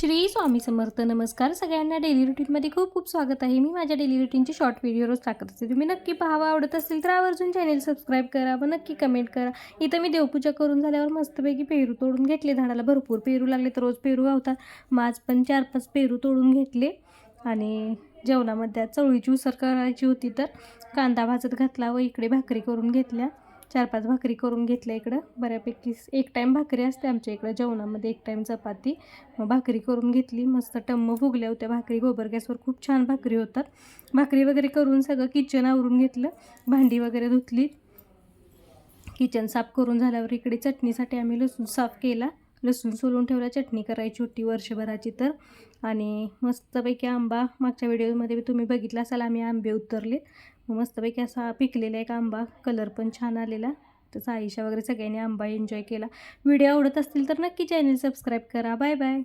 श्री स्वामी समर्थ नमस्कार. सगळ्यांना डेली रुटीनमध्ये खूप खूप स्वागत आहे. मी माझ्या डेली रुटीनचे शॉर्ट व्हिडिओ रोज टाकत असते. तुम्ही नक्की पाहावा आवडत असेल तर आवर्जून चॅनेल सबस्क्राईब करा व नक्की कमेंट करा. इथं मी देवपूजा करून झाल्यावर मस्तपैकी पेरू तोडून घेतले. झाडाला भरपूर पेरू लागले तर रोज पेरू गावतात मग आज पण चार पाच पेरू तोडून घेतले. आणि जेवणामध्ये आज चवळीची उसर करायची होती तर कांदा भाजत घातला व इकडे भाकरी करून घेतल्या. चार पाच भाकरी करून घेतल्या इकडं. बऱ्यापैकी एक टाईम भाकरी असते आमच्या इकडं जेवणामध्ये एक टाईम चपाती. मग भाकरी करून घेतली मस्त टम्म फुगल्या होत्या. भाकरी गोबर गॅसवर खूप छान भाकरी होतात. भाकरी वगैरे करून सगळं किचन आवरून घेतलं. भांडी वगैरे धुतली. किचन साफ करून झाल्यावर इकडे चटणीसाठी आम्ही लसूण साफ केला. लसूण सोलून ठेवला चटणी करायची होती वर्षभराची तर. आणि मस्तपैकी आंबा मागच्या व्हिडिओमध्ये तुम्ही बघितला असाल आम्ही आंबे उतरले. मस्तपैकी असा पिकलेला एक आंबा कलर पण छान आलेला. तसं आईशा वगैरे सगळ्यांनी आंबा एन्जॉय केला. व्हिडिओ आवडत असतील तर नक्की चॅनल सबस्क्राईब करा. Bye bye